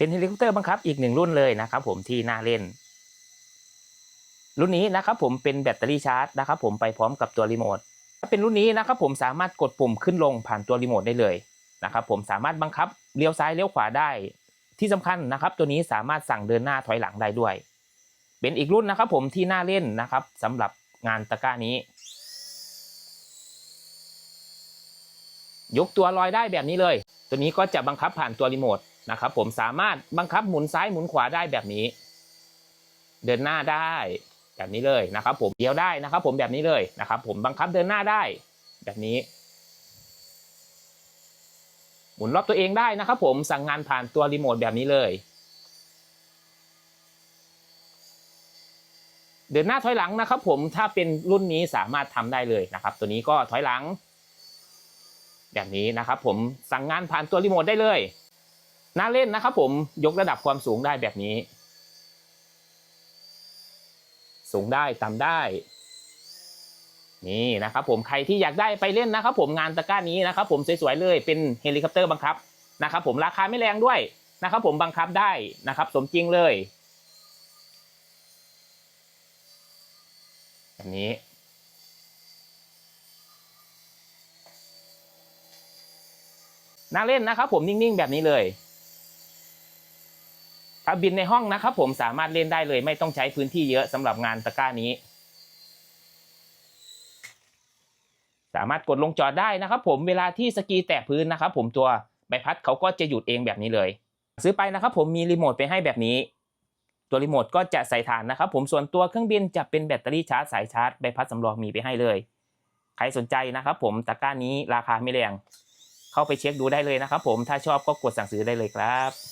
เป็นเฮลิคอปเตอร์บังคับอีกหนึ่งรุ่นเลยนะครับผมที่น่าเล่น รุ่นนี้นะครับผมเป็นแบตเตอรี่ชาร์จนะครับผมไปพร้อมกับตัวรีโมทถ้าเป็นรุ่นนี้นะครับผมสามารถกดปุ่มขึ้นลงผ่านตัวรีโมทได้เลยนะครับผมสามารถบังคับเลี้ยวซ้ายเลี้ยวขวาได้ที่สำคัญนะครับตัวนี้สามารถสั่งเดินหน้าถอยหลังได้ด้วย เป็นอีกรุ่นนะครับผมที่น่าเล่นนะครับสำหรับงานตะกร้านี้ ยกตัวลอยได้แบบนี้เลย ตัวนี้ก็จะบังคับผ่านตัวรีโมท นะครับผมสามารถบังคับหมุนซ้ายหมุนขวาได้แบบนี้ เดินหน้าได้แบบนี้เลยนะครับ ผมเลี้ยวได้นะครับ ผมแบบนี้เลยนะครับ ผมบังคับเดินหน้าได้แบบนี้ หมุนรอบตัวเองได้นะครับ ผมสั่งงานผ่านตัวรีโมทแบบนี้เลย เดินหน้าถอยหลังนะครับ ผมถ้าเป็นรุ่นนี้สามารถทำได้เลยนะครับ ตัวนี้ก็ถอยหลัง แบบนี้นะครับ ผมสั่งงานผ่านตัวรีโมทได้เลย น่าเล่นนะครับผมยกระดับความสูงได้แบบนี้ สูงได้ต่ำได้ นี่นะครับผมใครที่อยากได้ไปเล่นนะครับผมงานตะกร้านี้นะครับผมสวยๆเลยเป็นเฮลิคอปเตอร์บังคับนะครับผมราคาไม่แรงด้วยนะครับผมบังคับได้นะครับ สมจริงเลยแบบนี้น่าเล่นนะครับผมนิ่งๆแบบนี้เลย บินในห้องนะครับผมสามารถเล่นได้เลยไม่ต้องใช้พื้นที่เยอะสำหรับงานตะกร้านี้ สามารถกดลงจอดได้นะครับผมเวลาที่สกีแตะพื้นนะครับผมตัวใบพัดเขาก็จะหยุดเองแบบนี้เลย ซื้อไปนะครับผมมีรีโมทไปให้แบบนี้ ตัวรีโมทก็จะใส่ฐานนะครับผมส่วนตัวเครื่องบินจะเป็นแบตเตอรี่ชาร์จสายชาร์จใบพัดสำรองมีไปให้เลย ใครสนใจนะครับผมตะกร้านี้ราคาไม่แรงเข้าไปเช็คดูได้เลยนะครับผมถ้าชอบก็กดสั่งซื้อได้เลยครับ